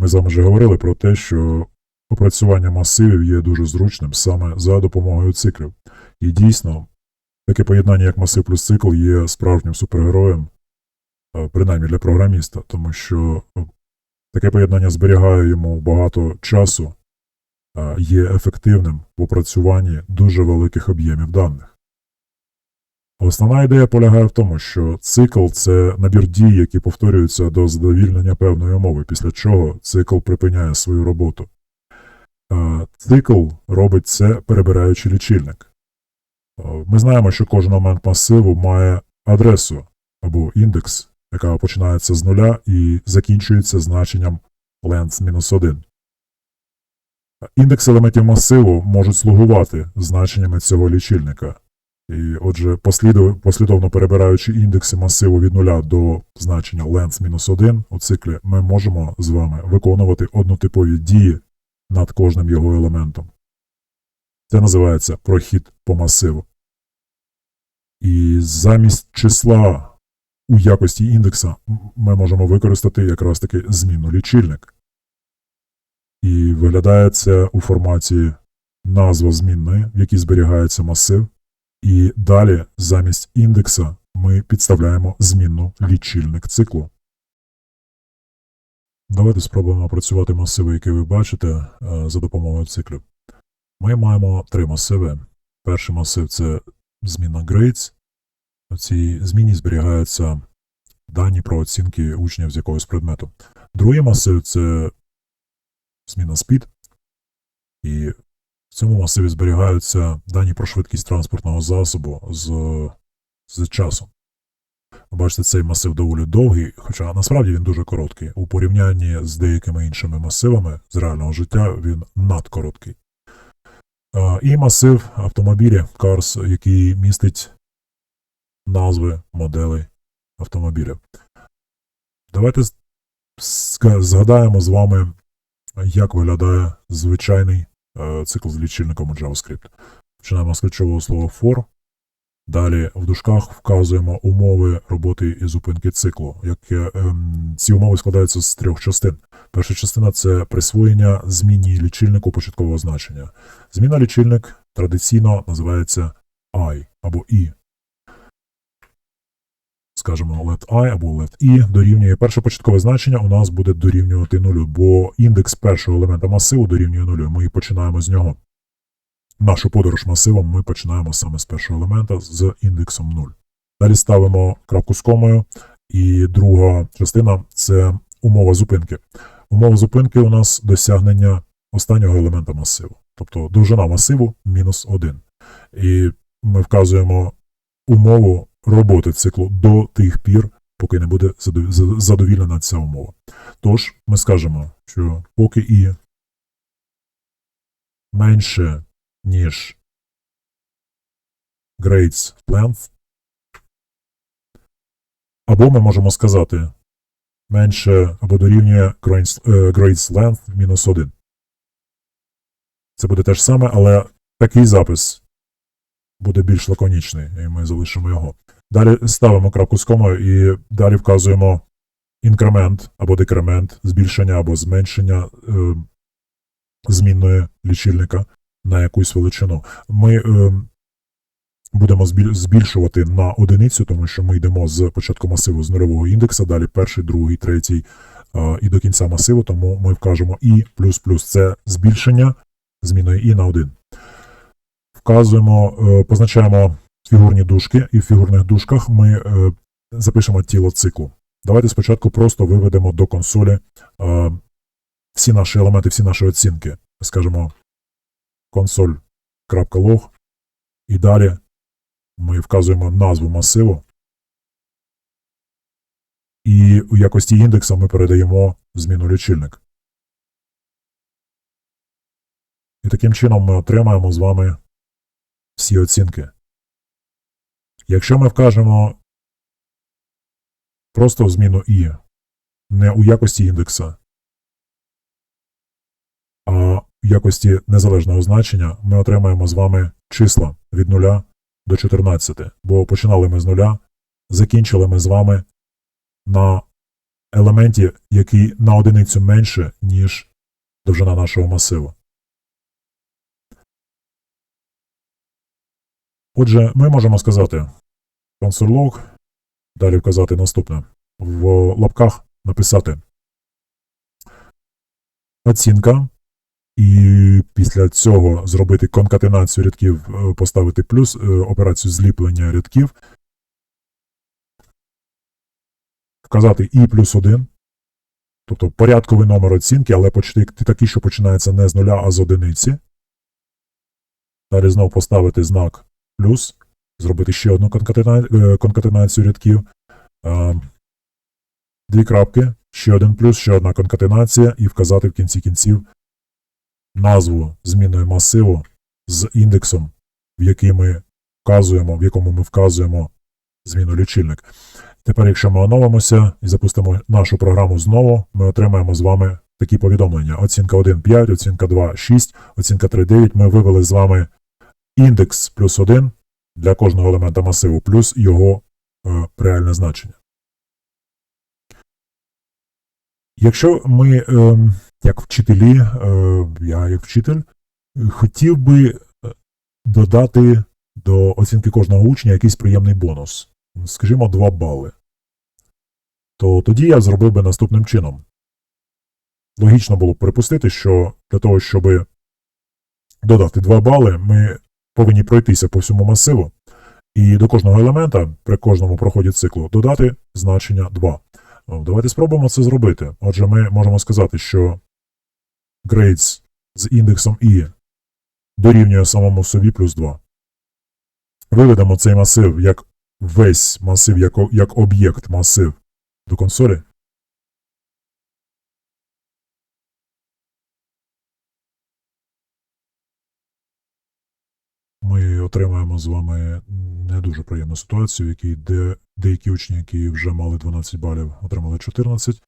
Ми з вами вже говорили про те, що опрацювання масивів є дуже зручним саме за допомогою циклів. І дійсно, таке поєднання, як масив плюс цикл, є справжнім супергероєм, принаймні для програміста, тому що е, таке поєднання зберігає йому багато часу, є ефективним в опрацюванні дуже великих об'ємів даних. Основна ідея полягає в тому, що цикл це набір дій, які повторюються до задовільнення певної умови, після чого цикл припиняє свою роботу. Цикл робить це перебираючи лічильник. Ми знаємо, що кожен елемент масиву має адресу або індекс, яка починається з нуля і закінчується значенням length-1. Індекс елементів масиву можуть слугувати значеннями цього лічильника. І отже, послідовно перебираючи індекси масиву від нуля до значення length-1 у циклі, ми можемо з вами виконувати однотипові дії над кожним його елементом. Це називається прохід по масиву. І замість числа у якості індекса ми можемо використати якраз таки змінну лічильник. І виглядає це у форматі назва змінної, в якій зберігається масив. І далі замість індекса ми підставляємо змінну лічильник циклу. Давайте спробуємо опрацювати масиви, які ви бачите, е, за допомогою циклів. Ми маємо три масиви. Перший масив це змінна grades. У цій зміні зберігаються дані про оцінки учнів з якогось предмету. Другий масив це зміна speed. І цьому масиві зберігаються дані про швидкість транспортного засобу з, з часом. Бачите, цей масив доволі довгий, хоча насправді він дуже короткий. У порівнянні з деякими іншими масивами з реального життя він надкороткий. І масив автомобілі Cars, який містить назви моделей автомобілів. Давайте згадаємо з вами, як виглядає звичайний цикл з лічильником у JavaScript. Починаємо з ключового слова for. Далі в дужках вказуємо умови роботи і зупинки циклу. Яке, ем, ці умови складаються з трьох частин. Перша частина це присвоєння зміні лічильнику початкового значення. Зміна лічильник традиційно називається I або I. Скажемо let I або let I дорівнює перше початкове значення у нас буде дорівнювати нулю, бо індекс першого елемента масиву дорівнює нулю. Ми починаємо з нього. Нашу подорож масивом ми починаємо саме з першого елемента з індексом 0. Далі ставимо крапку з комою, і друга частина це умова зупинки. Умова зупинки у нас досягнення останнього елемента масиву, тобто довжина масиву мінус 1. І ми вказуємо умову роботи циклу до тих пір, поки не буде задовільнена ця умова. Тож ми скажемо, що поки і менше, ніж grades length, або ми можемо сказати менше або дорівнює grades е, length мінус 1. Це буде те ж саме, але такий запис буде більш лаконічний, і ми залишимо його. Далі ставимо крапку з комою і далі вказуємо інкремент або декремент, збільшення або зменшення е, змінної лічильника на якусь величину. Ми е, будемо збільшувати на одиницю, тому що ми йдемо з початку масиву з нульового індекса, далі перший, другий, третій е, і до кінця масиву, тому ми вкажемо і плюс плюс це збільшення зміною і на 1. Вказуємо, е, позначаємо фігурні дужки, і в фігурних дужках ми е, запишемо тіло циклу. Давайте спочатку просто виведемо до консолі е, всі наші елементи, всі наші оцінки. Скажемо console.log і далі ми вказуємо назву масиву. І у якості індекса ми передаємо зміну лічильник. І таким чином ми отримаємо з вами всі оцінки. Якщо ми вкажемо просто в зміну і не у якості індекса, а в якості незалежного значення, ми отримаємо з вами числа від 0 до 14, бо починали ми з нуля, закінчили ми з вами на елементі, який на одиницю менше, ніж довжина нашого масиву. Отже, ми можемо сказати console.log, далі вказати наступне. В лапках написати оцінка, і після цього зробити конкатенацію рядків, е, поставити плюс, е, операцію зліплення рядків, вказати і плюс 1, тобто порядковий номер оцінки, але почти такий, що починається не з нуля, а з одиниці. Далі знову поставити знак плюс, зробити ще одну конкатена... конкатенацію рядків. Е, Дві крапки, ще один плюс, ще одна конкатенація, і вказати в кінці кінців назву змінної масиву з індексом, в який ми вказуємо, в якому ми вказуємо зміну лічильник. Тепер, якщо ми оновимося і запустимо нашу програму знову, ми отримаємо з вами такі повідомлення. Оцінка 1 5, оцінка 2 6, оцінка 3 9. Ми вивели з вами індекс плюс 1 для кожного елемента масиву, плюс його е, реальне значення. Якщо ми, е, як вчителі, е, я як вчитель, е, хотів би е, додати до оцінки кожного учня якийсь приємний бонус, скажімо, 2 бали, то тоді я зробив би наступним чином. Логічно було б припустити, що для того, щоб додати 2 бали, ми повинні пройтися по всьому масиву, і до кожного елемента при кожному проході циклу додати значення 2. Ну, Давайте спробуємо це зробити. Отже, ми можемо сказати, що grades з індексом і дорівнює самому собі плюс 2. Виведемо цей масив як весь масив, як, як об'єкт масив до консолі. Ми отримаємо з вами не дуже приємну ситуацію, в якій де, деякі учні, які вже мали 12 балів, отримали 14,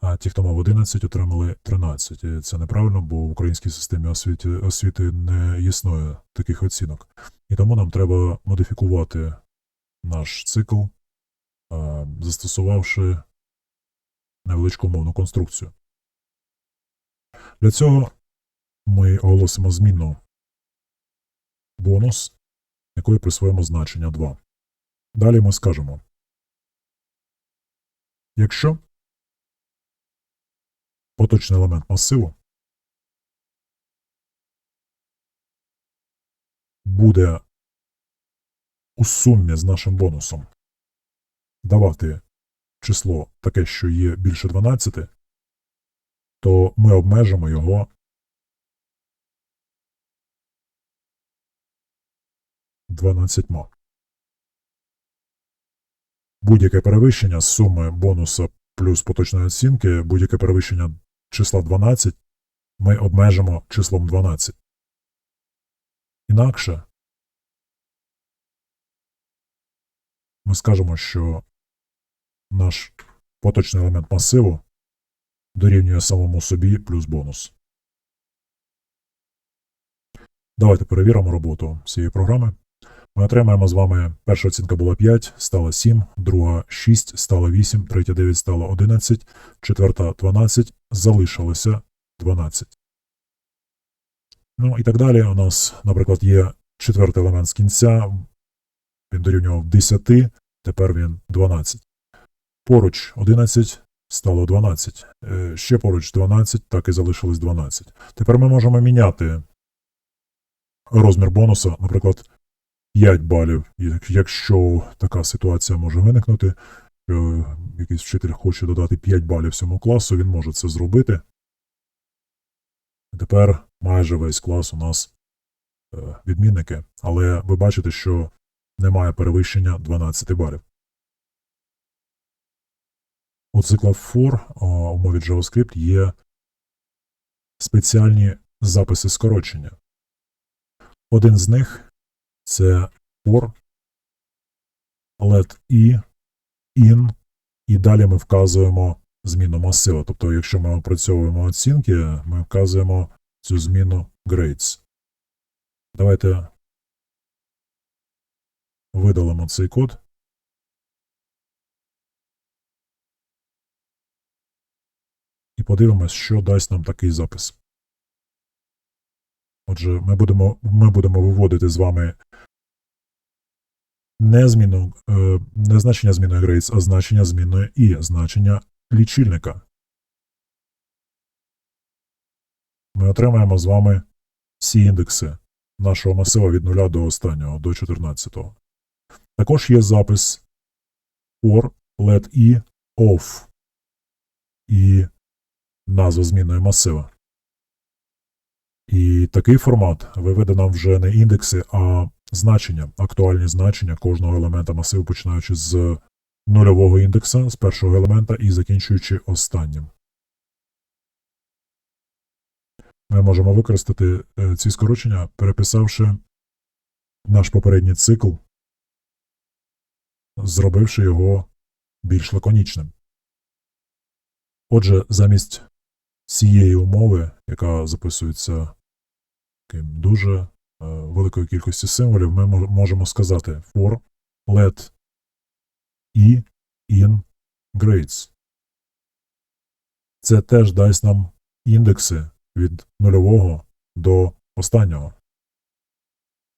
а ті, хто мав 11, отримали 13. І це неправильно, бо в українській системі освіти, освіти не існує таких оцінок. І тому нам треба модифікувати наш цикл, застосувавши невеличку умовну конструкцію. Для цього ми оголосимо змінну бонус, якої присвоїмо значення 2. Далі ми скажемо. Якщо поточний елемент масиву буде у сумі з нашим бонусом давати число таке, що є більше 12, то ми обмежимо його 12. Будь-яке перевищення суми бонуса плюс поточної оцінки, будь-яке перевищення числа 12 ми обмежимо числом 12. Інакше ми скажемо, що наш поточний елемент масиву дорівнює самому собі плюс бонус. Давайте перевіримо роботу цієї програми. Ми отримаємо з вами перша оцінка була 5, стала 7, друга 6, стала 8, третя 9 стала 11, четверта 12, залишилося 12. Ну і так далі. У нас, наприклад, є четвертий елемент з кінця, він дорівнював 10, тепер він 12. Поруч 11 стало 12. Е, Ще поруч 12, так і залишилось 12. Тепер ми можемо міняти розмір бонуса, наприклад, 5 балів, якщо така ситуація може виникнути, що якийсь вчитель хоче додати 5 балів всьому класу, він може це зробити. Тепер майже весь клас у нас е, відмінники, але ви бачите, що немає перевищення 12 балів. У цикла for у мові JavaScript є спеціальні записи скорочення. Один з них це for, let i, in, і далі ми вказуємо зміну масива. Тобто, якщо ми опрацьовуємо оцінки, ми вказуємо цю зміну grades. Давайте видалимо цей код. і подивимось, що дасть нам такий запис. Отже, ми будемо, ми будемо виводити з вами не зміну, е, не значення змінної grades, а значення змінної і значення лічильника. Ми отримаємо з вами всі індекси нашого масива від 0 до останнього, до 14. Також є запис for let e off і назва змінної масива. І такий формат виведе нам вже не індекси, а значення, актуальні значення кожного елемента масиву, починаючи з нульового індекса, з першого елемента і закінчуючи останнім. Ми можемо використати е, ці скорочення, переписавши наш попередній цикл, зробивши його більш лаконічним. Отже, замість цієї умови, яка записується дуже е, великою кількістю символів, ми можемо сказати for let e in grades. Це теж дасть нам індекси від нульового до останнього.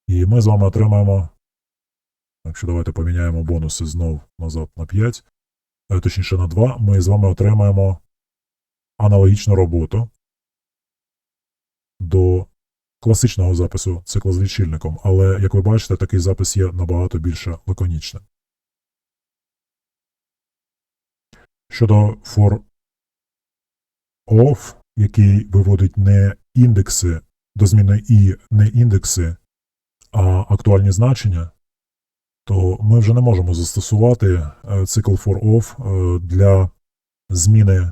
І ми з вами отримаємо. Якщо давайте поміняємо бонуси знов назад на 5, е, точніше на 2, ми з вами отримаємо аналогічну роботу до класичного запису цикла з лічильником, але, як ви бачите, такий запис є набагато більше лаконічним. Щодо for off, який виводить не індекси до зміни і не індекси, а актуальні значення, то ми вже не можемо застосувати е, цикл for off е, для зміни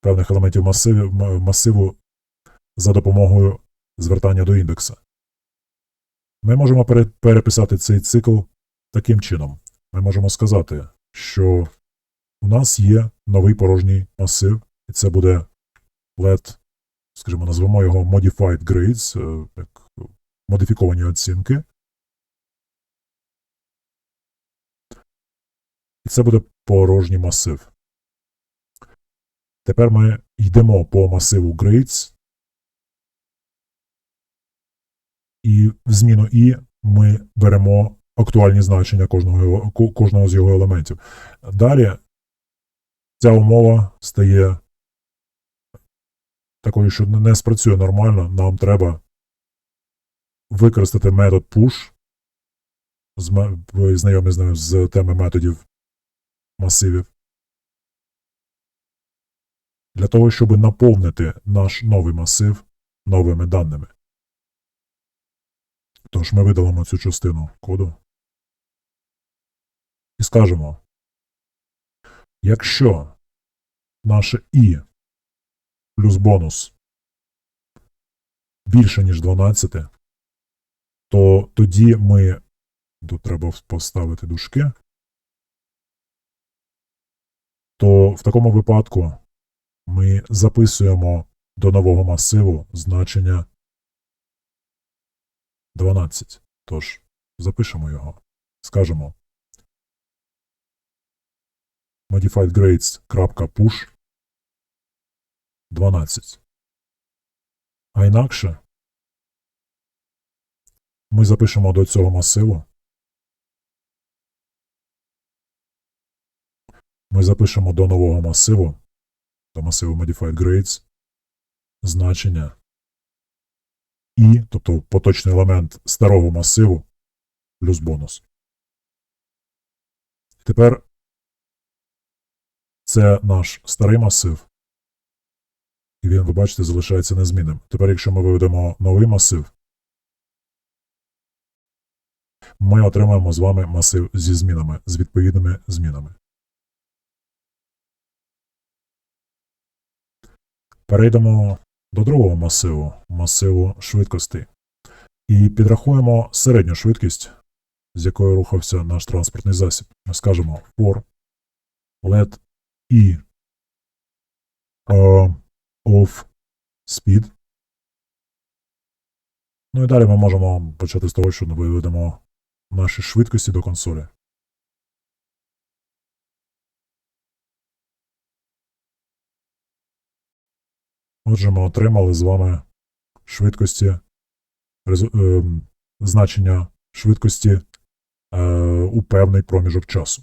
певних елементів масиву за допомогою звертання до індекса. Ми можемо переписати цей цикл таким чином. Ми можемо сказати, що у нас є новий порожній масив, і це буде let, скажімо, назвемо його modified grades, е, як модифіковані оцінки. І це буде порожній масив. Тепер ми йдемо по масиву grades, і в зміну і ми беремо актуальні значення кожного, кожного з його елементів. Далі ця умова стає такою, що не спрацює нормально, нам треба використати метод push. Ви знайомі з ним з теми методів масивів. Для того, щоб наповнити наш новий масив новими даними. Тож ми видалимо цю частину коду і скажемо, якщо наше і плюс бонус більше, ніж 12, то тоді ми тут треба поставити дужки, то в такому випадку ми записуємо до нового масиву значення 12. Тож, запишемо його. Скажемо modified grades.push 12. А інакше ми запишемо до цього масиву. Ми запишемо до нового масиву, до масиву modified grades, значення і, тобто поточний елемент старого масиву плюс бонус. Тепер це наш старий масив, і він, ви бачите, залишається незмінним. Тепер, якщо ми виведемо новий масив, ми отримаємо з вами масив зі змінами, з відповідними змінами. Перейдемо до другого масиву, масиву швидкостей. І підрахуємо середню швидкість, з якою рухався наш транспортний засіб. Ми скажемо for let e uh, of speed. Ну і далі ми можемо почати з того, що ми виведемо наші швидкості до консолі. Отже, ми отримали з вами швидкості, ем, значення швидкості е, у певний проміжок часу.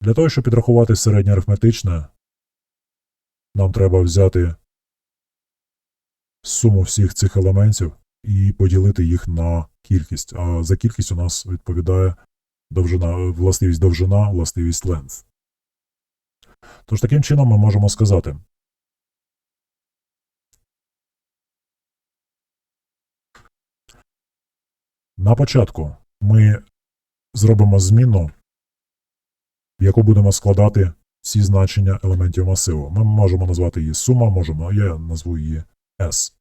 Для того, щоб підрахувати середнє арифметичне, нам треба взяти суму всіх цих елементів і поділити їх на кількість. А за кількість у нас відповідає довжина, властивість довжина, властивість length. Тож таким чином ми можемо сказати. На початку ми зробимо зміну, в яку будемо складати всі значення елементів масиву. Ми можемо назвати її сума, можемо, я назву її S.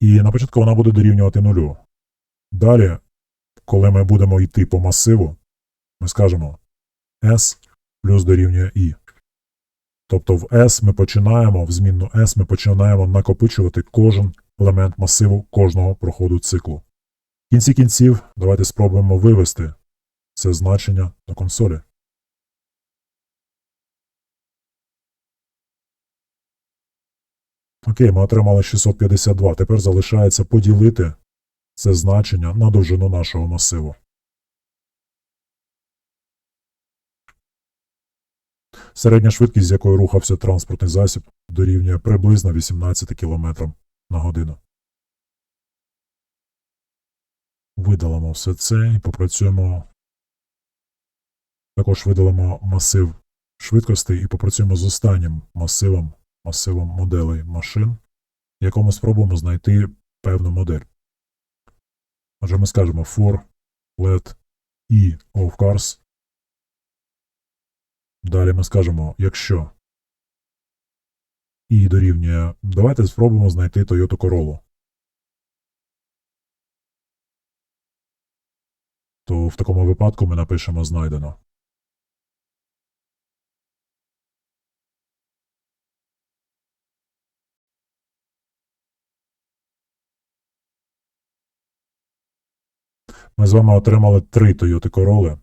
І на початку вона буде дорівнювати нулю. Далі, коли ми будемо йти по масиву, ми скажемо S плюс дорівнює I. Тобто в S ми починаємо, в змінну S ми починаємо накопичувати кожен елемент масиву кожного проходу циклу. В кінці кінців давайте спробуємо вивести це значення на консолі. Окей, ми отримали 652. Тепер залишається поділити це значення на довжину нашого масиву. Середня швидкість, з якою рухався транспортний засіб, дорівнює приблизно 18 км на годину. Видалимо все це і попрацюємо. Також видалимо масив швидкостей і попрацюємо з останнім масивом, масивом моделей машин, в якому спробуємо знайти певну модель. Отже, ми скажемо for let e of cars. Далі ми скажемо, якщо і дорівнює, давайте спробуємо знайти Toyota Corolla. То в такому випадку ми напишемо знайдено. Ми з вами отримали три Toyota Corolla,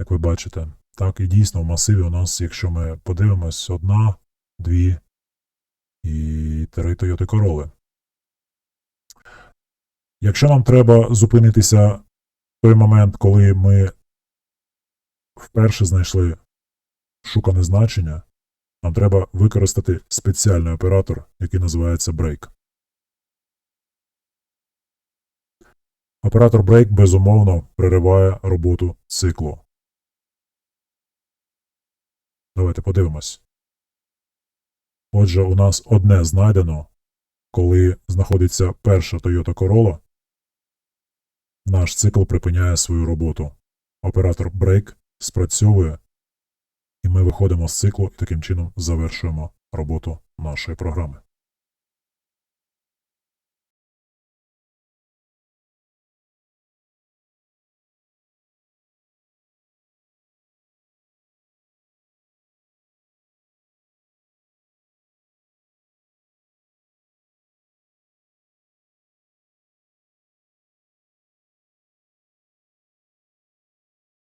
як ви бачите. Так, і дійсно в масиві у нас, якщо ми подивимось, одна, дві і три Toyota Corolla. Якщо нам треба зупинитися той момент, коли ми вперше знайшли шукане значення, нам треба використати спеціальний оператор, який називається break. Оператор break безумовно перериває роботу циклу. Давайте подивимось. Отже, у нас одне знайдено, коли знаходиться перша Toyota Corolla, наш цикл припиняє свою роботу. Оператор break спрацьовує, і ми виходимо з циклу і таким чином завершуємо роботу нашої програми.